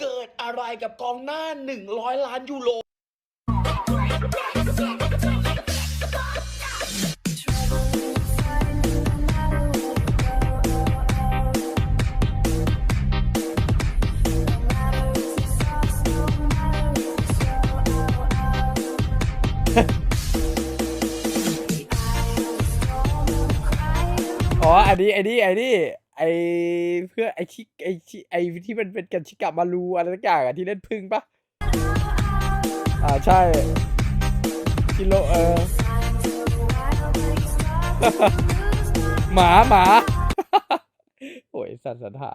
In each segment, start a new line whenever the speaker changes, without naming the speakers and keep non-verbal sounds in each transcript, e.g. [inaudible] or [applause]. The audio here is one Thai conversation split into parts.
เกิดอะไรกับกองหน้า 100 ล้านยูโร
อ๋อ อันนี้ไอ้นี่ไอ้นี่ ไอเพื่อไอ้ชิไอ้ชิไอที่มันเป็นกันชิกะมารูอะไรสักอย่างอะที่เล่นพึ่งปะอ่าใช่ชิโลเออหมาหมาโอ้ยสัตว์สันหา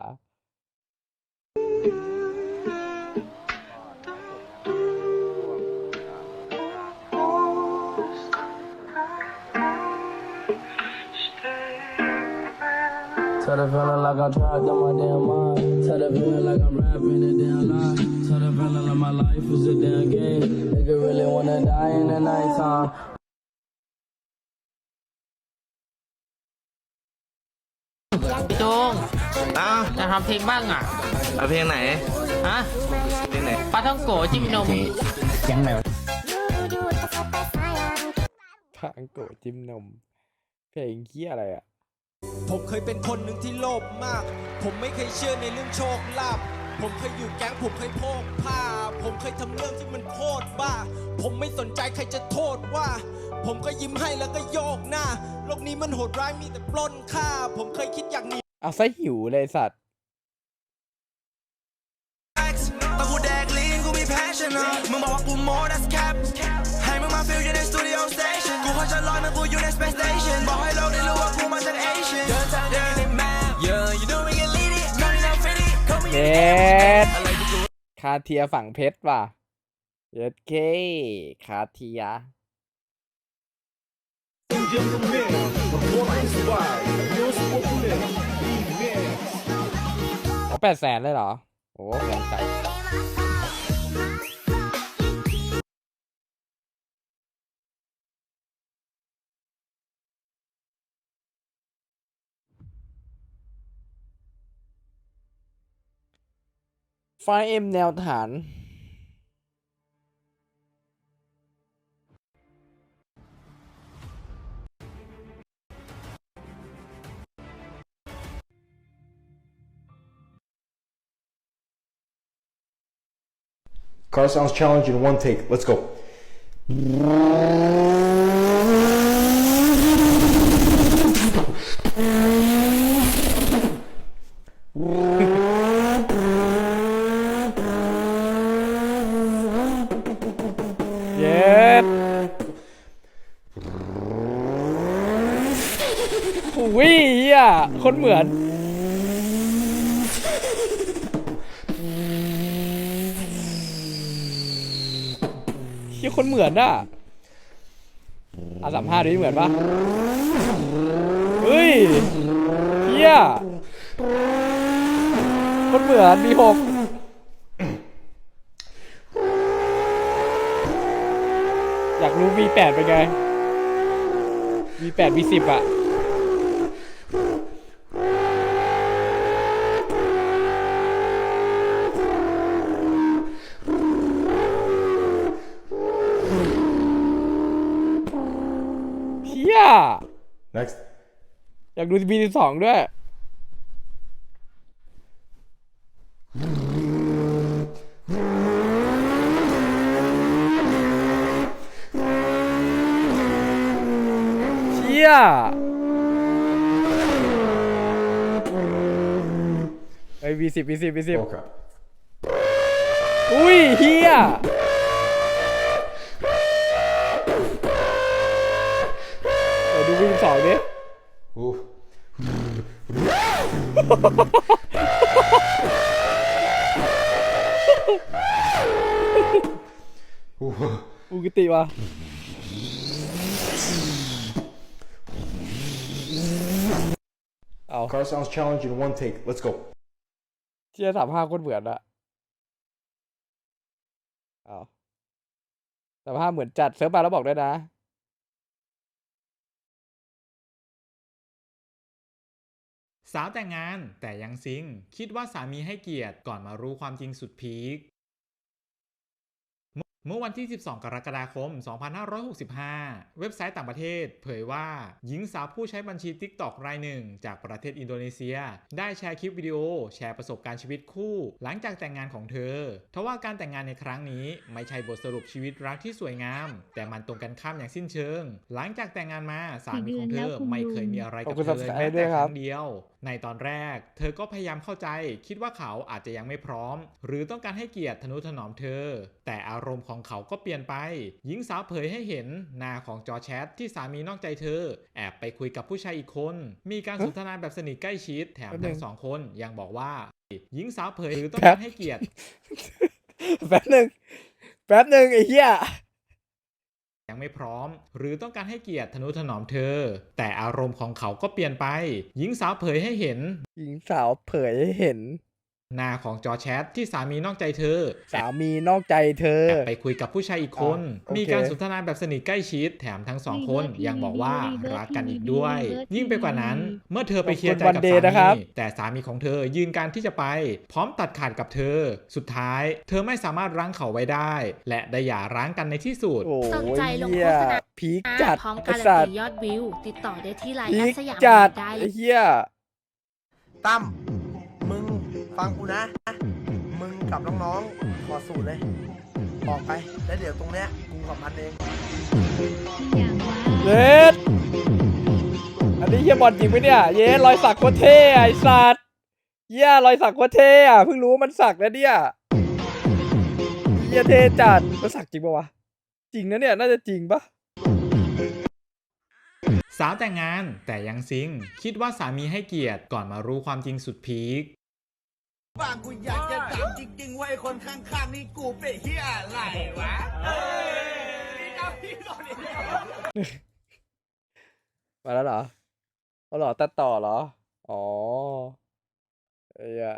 Tell the feeling like I'm trapped in my damn mind. Tell the feeling like I'm rapping a damn lie. Tell the feeling like my life is a damn game. Nigga really wanna die in the nighttime.
พี่โจง
อ้าว
จะทำเพลงบ้างอะ
เอาเพลงไหน
ฮะ
เพลงไหน
ปลาท่องโกะจิ้มนม
ทางโกะจิ้มนม เพลงเคี้ยอะไรอะ
ผมเคยเป็นคนหนึ่งที่โลภมาก ผมไม่เคยเชื่อในเรื่องโชคลาภ ผมเคยอยู่แก๊งผมเคยโพกผ้า ผมเคยทำเรื่องที่มันโคตรบ้า ผมไม่สนใจใครจะโทษว่า ผมก็ยิ้มให้แล้วก็โยกหน้า โลกนี้มันโหดร้ายมีแต่ปล้นฆ่า ผมเคยคิดอยากหนี
เอาซะหิวเลยสัตว์
ตอนกูแดกลีนกูมี passion อะมึงบอกว่ากูโม้ that's cap ให้มึงมาฟิลอยู่ในสตูดิโอสเตชันกูขอจะลอยเมื่อกูอยู่ใน space station บอกให้โลกได้รู้ว่า ด
คาเทียฝั่งเพชรว่ะเย็ดเคคาเทียอ๋อแปดแสนเลยเหรอ โอ้แพงจั ไฟเอ็มแนวฐาน
Car sounds challenge in one take. Let's go.
คนเหมือนเฮียคนเหมือนอะอาสามห้าดูเหมือนปะเฮ้ยเฮียคนเหมือนมีหกอยากรู้ V8 เป็นไง V8 V10 อะ เฮีย
Next.
อยากดู V12 ด้วย เชี่ยเฮ้ย V10 V10 V10
Oh crap.
อุ้ยเฮียเดี๋ย วดู V12 ดิ
Ooh. Ooh.
ปกติวะเอา
Car sounds challenge in one take. Let's go.
เชี่ยสามห้าคนเหมือนอะเอาสามห้าเหมือนจัดเซิร์ฟมาแล้วบอกด้วยนะ
สาวแต่งงานแต่ยังซิง คิดว่าสามีให้เกียรติก่อนมารู้ความจริงสุดพีคเมื่อวันที่ 12 กรกฎาคม 2565 เว็บไซต์ต่างประเทศ เผยว่า หญิงสาวผู้ใช้บัญชี TikTok รายหนึ่ง จากประเทศอินโดนีเซีย ได้แชร์คลิปวิดีโอ แชร์ประสบการณ์ชีวิตคู่ หลังจากแต่งงานของเธอ ทว่าการแต่งงานในครั้งนี้ ไม่ใช่บทสรุปชีวิตรักที่สวยงาม แต่มันตรงกันข้ามอย่างสิ้นเชิง หลังจากแต่งงานมาสามีของเธอไม่เคยมีอะไรกับ
ขอบคุณ
เธอ
subscribe
แม้
ด้
แต่
วย
ค
ครับ
รั้งเดียว ในตอนแรก เธอก็พยายามเข้าใจ คิดว่าเขาอาจจะยังไม่พร้อม หรือต้องการให้เกียรติทนุถนอมเธอ แต่อารมณ์ของเขาก็เปลี่ยนไป หญิงสาวเผยให้เห็นหน้าของจอแชทที่สามีนอกใจเธอ แอบไปคุยกับผู้ชายอีกคน มีการสนทนาแบบสนิทใกล้ชิด แถมทั้
ง
งสองคนยังบอกว่า หญิงสาวเผยหรือต้องการให้เกียรติ
แป๊บหนึ่งแป๊บหนึ่งไอ้เหี้ย
ยังไม่พร้อม หรือต้องการให้เกียรติทนุถนอมเธอ แต่อารมณ์ของเขาก็เปลี่ยนไป หญิงสาวเผยให้เห็น
หญิงสาวเผยให้เห็น
หน้าของจอแชทที่สามีนอกใจเธอ
สามีนอกใจเธอ
แอบไปคุยกับผู้ชายอีกคน
อะโอเค
มีการสนทนาแบบสนิทใกล้ชิด แถมทั้งสองคนยังบอกว่ารักกันอีกด้วย ยิ่งไปกว่านั้น เมื่อเธอไปเคลียร์ใจกับสามี แต่สามีของเธอยืนการที่จะไป พร้อมตัดขาดกับเธอ สุดท้าย เธอไม่สามารถรั้งเขาไว้ได้ และได้หย่าร้างกันในที่สุด
โอ้
สน
ย
ใจลง
เหี้
โฆ
ย
ษณา
พีคจัด
พร้อม
ไอ้
การัน
สัต
ตี
ว์
ยอดวิว ติดต่อได้ที่ไลน์
พี
แอ
ค
ดสยาม
จัด
ได้เล
ไอ้
ย
เหี้ย
ตั้มมึง ฟังกูนะ มึงกับน้องๆขอสูตรเลยออกไป แล้วเดี๋ยวตรงเนี้ยกูกับมันเอง
เย็ดอันนี้เหี้ยบอลจริงไหมเนี่ย เย็ดรอยสักโคตรเท่อะไอ้สัตว์เหี้ยรอยสักโคตรเท่อะเพิ่งรู้ว่ามันสักนะเนี่ยเหี้ยเท่จัดมันสักจริงปะวะ จริงนะเนี่ยน่าจะจริงปะ
สาวแต่งงานแต่ยังซิง คิดว่าสามีให้เกียรติก่อนมารู้ความจริงสุดพีค
บางกูอยากจะถามจริงๆว่าไอ้คนข้างๆนี่กูเป็นเฮียอะไรวะเอ้ยเจ้าพี่ตอนนี้
มาแล้วเหรอเอาเหรอตัดต่อเหรอ อ๋อเอ้ยะ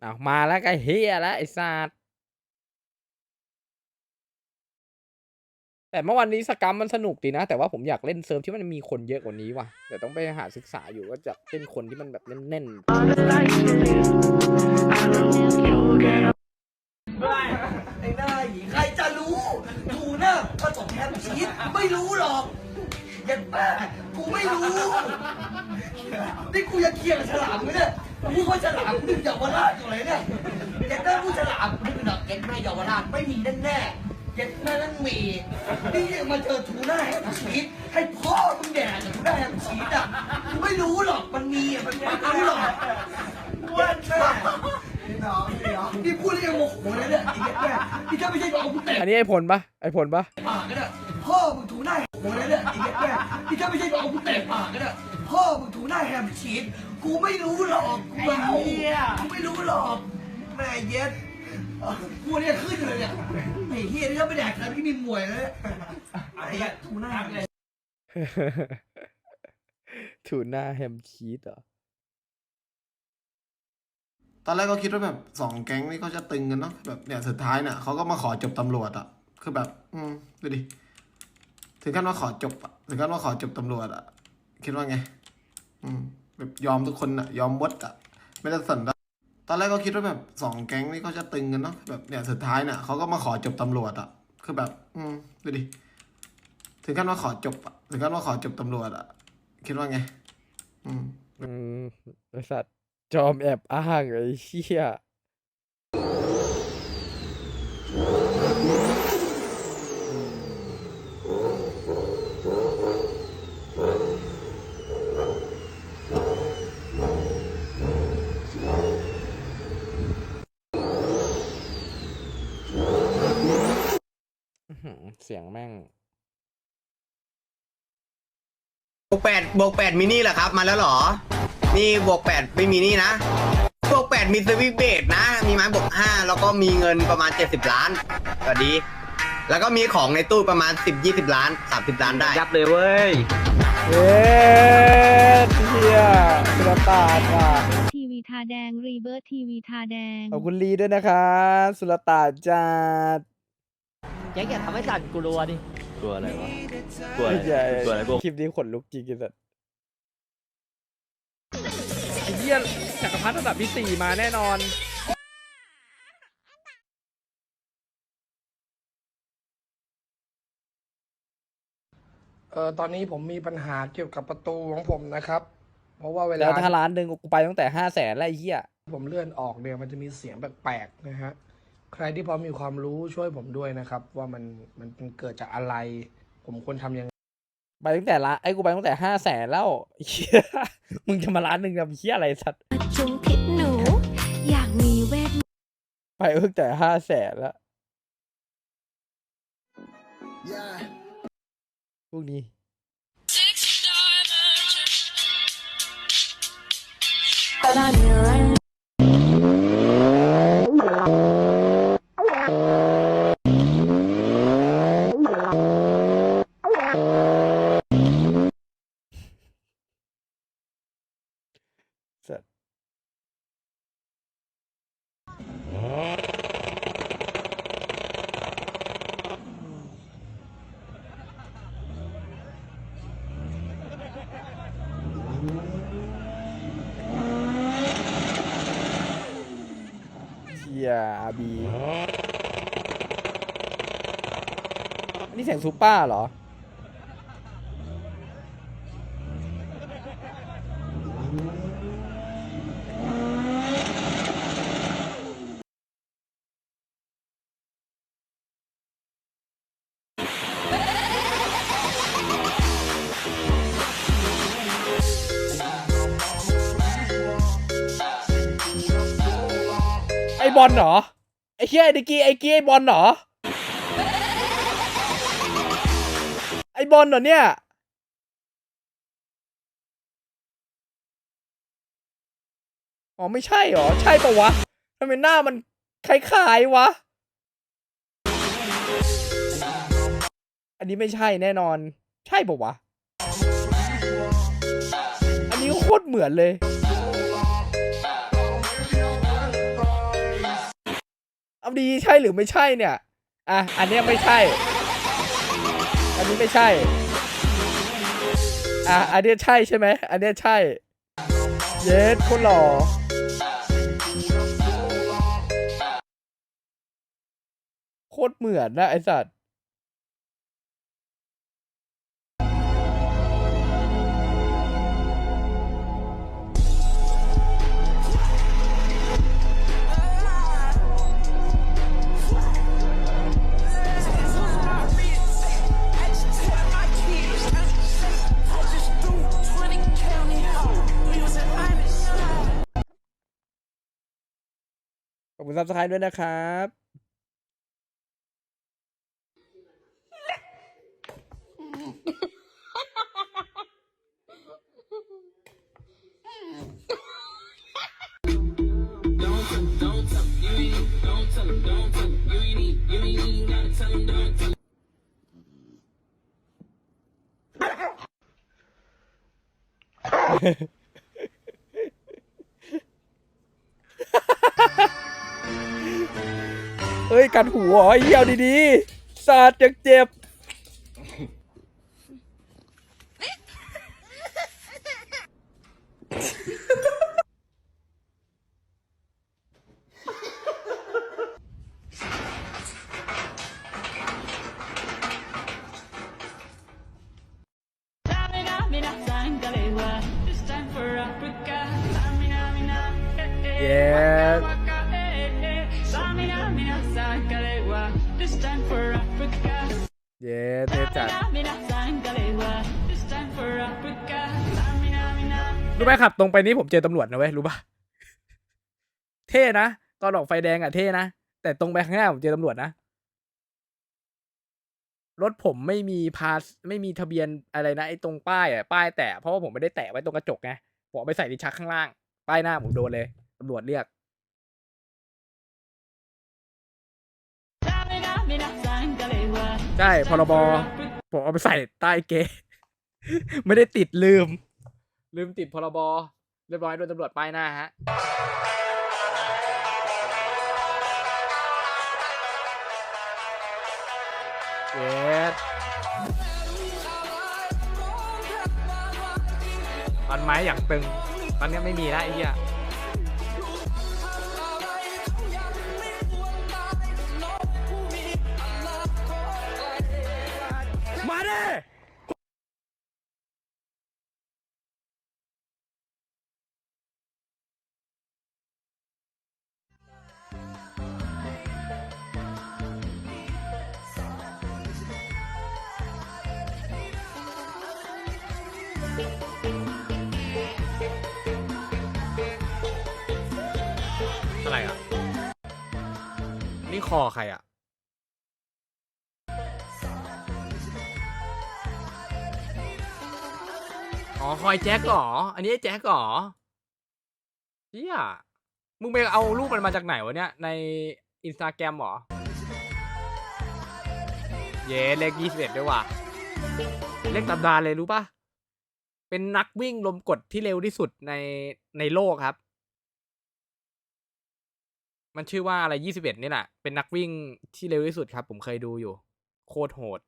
เอามาแล้วก็เฮียแล้วไอ้สัตว์ แต่เมื่อวันนี้สกรรมมันสนุกดีนะ แต่ว่าผมอยากเล่นเซิร์ฟที่มันมีคนเยอะกว่านี้ว่ะเดี๋ยวต้องไปหาศึกษาอยู่ว่าจะเล่นคนที่มันแบบแน่นๆ
ไอ้หน้าหยีใครจะรู้กูน่ะผสมแฮมชีสไม่รู้หรอกเยันแม่กูไม่รู้นี่กูยังเคียร์กับฉลามไหมเนี่ยกูก็ฉลามกูนึกเยาวราชอยู่เลยเนี่ยเยันแม่กูฉลามกูนึกเยันแม่เยาวราชไม่มีแน่ๆ เยันแม่นั่นมีนี่ยังมาเจอทูน่าแฮมชีสให้พ่อมึงแดกทูน่าแฮมชีสอะกูไม่รู้หรอกมันมีอะมันไม่รู้หรอกว่าแม่นี่พูดแล้วยังโมโหเลยเนี่ยไอ้เหี้ยแม่นี่ถ้าไม่ใช่เอากูเตะ
อันนี้ไอ้ผลปะไอ้ผลปะ
ปากกันอะพ่อมึงถูหน้าโหเลยเนี่ยไอ้เหี้ยแม่นี่ถ้าไม่ใช่เอากูเตะปากกันอะพ่อมึงถูหน้าแฮมชีสกูไม่รู้หรอกกูไม่รู้กูไม่รู้หรอกแม่เย็ด กูเนี่ยขึ้นเลยเนี่ยไอ้เฮียนี่ถ้าไม่แดกกันพี่มีมวยเลยไอ้เหี้ยถูหน้าเลย
ทูน่าแฮมชีสเหรอ
ตอนแรกก็คิดว่าแบบสองแก๊งนี่เขาจะตึงกันเนาะแบบเนี่ยสุดท้ายเนี่ยเขาก็มาขอจบตำรวจอะคือแบบ อืมดูดิถึงขั้นว่าขอจบอะถึงขั้นว่าขอจบตำรวจอะคิดว่าไง อืม แบบยอมทุกคนอะยอมมดอะไม่ได้สนละ ตอนแรกก็คิดว่าแบบสองแก๊งนี่เขาจะตึงกันเนาะแบบเนี่ยสุดท้ายเนี่ยเขาก็มาขอจบตำรวจอะคือแบบ อืมดูดิถึงขั้นว่าขอจบอะถึงขั้นว่าขอจบตำรวจอะคิดว่าไง อืม
อืมไอสัตว์จอมแอบอ้างไอ้เชี่ย เสียงแม่ง
บวกแปดบวกแปดมินิเหรอครับ มาแล้วเหรอ นี่บวกแปดไม่มีนี่นะบวกแปดมีสวิตเบดนะ มีไม้บวกห้าแล้วก็มีเงินประมาณเจ็ดสิบล้านสวัสดี แล้วก็มีของในตู้ประมาณสิบยี่สิบล้านสามสิบล้านได้
ยับเลยเว้ย
เอ๊ะเฮียกระตาดอะ
ทีวีทาแดงรีเบิร์ทีวีทาแดง
ขอบคุณลีด้วยนะครับสุลต่านจัด
แจ็คอย่าทำให้สั่นกูรัวดิ
กลัวอะไรวะกลัวอะไร
ไอ้เหี้ย
กลัวอะไรกลัว
คลิปนี้ขนลุกจริงไอ้สัสไอ้เหี้ยจักรพรรดิระดับที่สี่มาแน่นอน
เออตอนนี้ผมมีปัญหาเกี่ยวกับประตูของผมนะครับ เพราะว่าเว
แล้
ลาว
ถ้าร้านหนึ่งกูไปตั้งแต่ห้าแสนแล้วไอ้เหี้ย
ผมเลื่อนออกเนี่ยมันจะมีเสียงแปลกๆนะฮะ ใครที่พอมีความรู้ช่วยผมด้วยนะครับ ว่ามันมันมันเกิดจากอะไร ผมควรทำยังไง
ไปตั้งแต่ละไอ้กูไปตั้งแต่ห้าแสนแล้วไอ้เหี้ยมึงจะมาร้านหนึ่งทำเหี้ยอะไรสัตว์
จุงพิษหนู อยากมีเวท
ไปตั้งแต่ห้าแสนแล้วพวกนี้ เชียอาบีอันนี้เสียงซูเปอร์เหรอ บอลเหรอ ไอ้เฮียไอ้ดิกกี้ไอ้กี้ไอ้บอลเหรอ ไอบอลเหรอเนี่ยอ๋อไม่ใช่เหรอ ใช่ปะวะทำไมหน้ามันคล้ายๆวะ อันนี้ไม่ใช่แน่นอน ใช่ปะวะ อันนี้โคตรเหมือนเลย เอาดีใช่หรือไม่ใช่เนี่ย อะ อันนี้ไม่ใช่ อันนี้ไม่ใช่ อะ อันนี้ใช่ใช่ไหม อันนี้ใช่ เยสคนหล่อโคตรเหมือนนะไอสัตว์ ซับสไครต์ด้วยนะครับเเฮ้ย กันหูเหรอเยี่ยวดีๆสาดยังเจ็บ รู้ไหมขับตรงไปนี้ผมเจอตำรวจนะเว้ยรู้ปะเท่นะตอนออกไฟแดงอะเท่นะแต่ตรงไปข้างหน้าผมเจอตำรวจนะรถผมไม่มีพาสไม่มีทะเบียนอะไรนะไอ้ตรงป้ายอะป้ายแตะเพราะว่าผมไม่ได้แตะไว้ตรงกระจกไงผมไปใส่ในชักข้างล่าง ป้ายหน้าผมโดนเลยตำรวจเรียกใช่พรบผมเอาไปใส่ใต้เกไม่ได้ติดลืม ลืมติดพรบเรียบร้อยโดนตำรวจไปนะฮะเย็ดตอนไม้อย่างตึง ตอนนี้ไม่มีแล้วไอ้เหี้ย คอใครอะอ๋อคอยแจ็คเหรอ อันนี้แจ็คเหรอเฮียมึงไปเอารูปมันมาจากไหนวะเนี่ย ในอินสตาแกรมเหรอ เย้เลขยี่สิบเอ็ดด้วยว่ะ เลขตำนานเลยรู้ปะเป็นนักวิ่งลมกดที่เร็วที่สุดในในโลกครับ มันชื่อว่าอะไรยี่สิบเอ็ดนี่แหละ เป็นนักวิ่งที่เร็วที่สุดครับ ผมเคยดูอยู่ โคตรโหด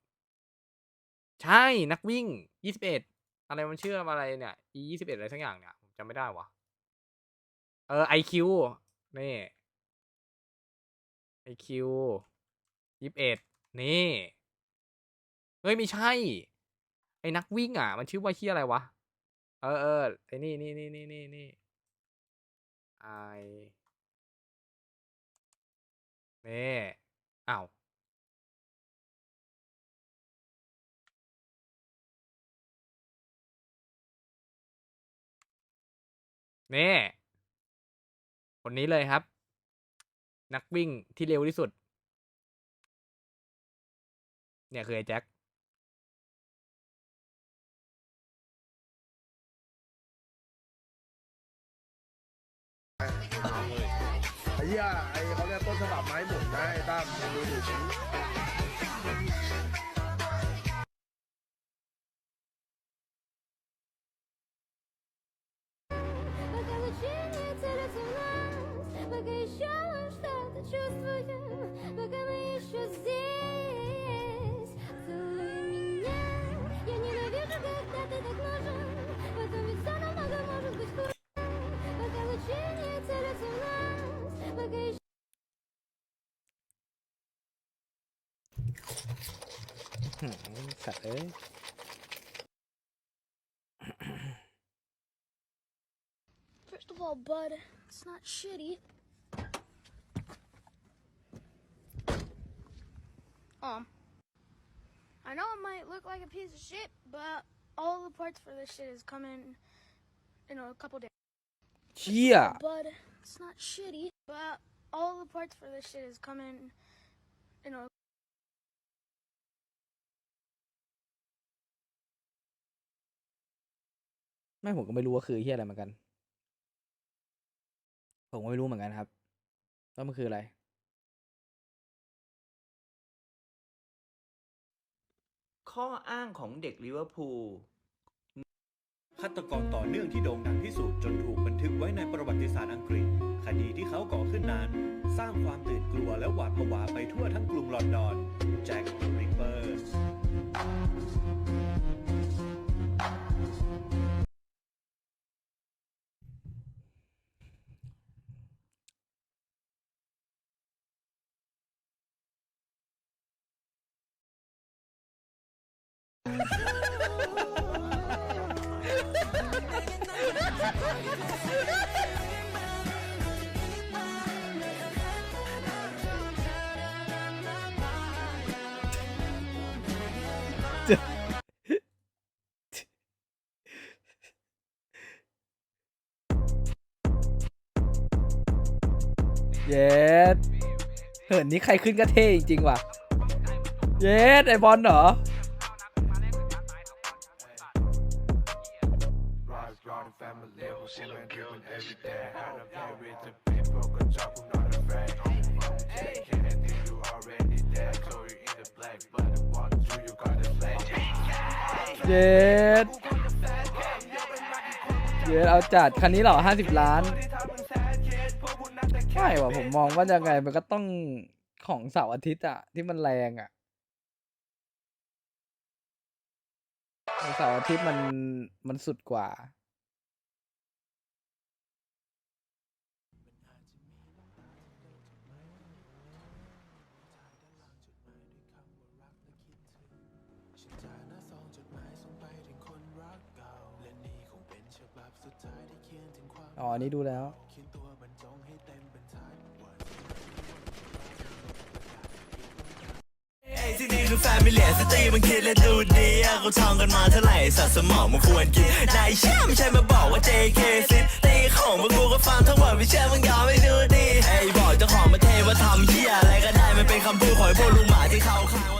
ใช่นักวิ่งยี่สิบเอ็ดอะไรมันชื่ออะไรเนี่ย e ยี่สิบเอ็ดอะไรสักอย่างเนี่ยผมจำไม่ได้วะเออ iq นี่ iq ยี่สิบเอ็ดนี่ เฮ้ยไม่ใช่ ไอ้นักวิ่งอะ มันชื่อว่าชื่ออะไรวะ เออเออไอ้นี่นี่นี่นี่นี่นี่ไอ นี่อ้าวนี่คนนี้เลยครับ นักวิ่งที่เร็วที่สุด เนี่ยคือไอ้แจ็ค
ไอ้เหี้ยไอ้เขาเรียกต้นฉบับไม้หมุนนะไอ้ตั้มมึงดูดิ
Пока лучение целится в нас, пока еще что-то чувствую,
สัตว์เอ้ย [clears throat]
First of all, bud, it's not shitty. Um, I know it might look like a piece of shit, but all the parts for this shit is coming in a couple days.
เชี่ย
Bud, it's not shitty, but all the parts for this shit is coming in a
ไม่ผมก็ไม่รู้ว่าคือเฮียอะไรเหมือนกัน ผมก็ไม่รู้เหมือนกันครับว่ามันคืออะไร
ข้ออ้างของเด็กลิเวอร์พูล
ฆาตกรต่อเนื่องที่โด่งดังที่สุดจนถูกบันทึกไว้ในประวัติศาสตร์อังกฤษ คดีที่เขาก่อขึ้นนั้น สร้างความตื่นกลัวและหวาดผวาไปทั่วทั้งกรุงลอนดอน แจ็ค เหิ
นนี้ใครขึ้นก็เท่จริงๆว่ะ เย็ดไอบอลเหรอ เย็ดเย็ดเอาจัดคันนี้เหรอห้าสิบล้าน ใช่ว่ะผมมองว่ายังไงมันก็ต้องของเสาร์อาทิตย์อะที่มันแรงอะเสาร์อาทิตย์มันมันสุดกว่า อ๋อนี่ดูแล้ว
คือแฟมิเลียสตรีมันคิดและดูดีอะเขาทองกันมาเท่าไหร่สัตว์สมองมันควรกินนายเชื่อไม่ใช่มาบอกว่า JK ซิตีของพวกกูก็ฟังทั้งหมดไม่เชื่อมึงยอมไม่ดูดีไอ้บอกเจ้าของประเทศว่าทำเหี้ยอะไรก็ได้มันเป็นคำพูดของพวกลุงหมาที่เขาข้าง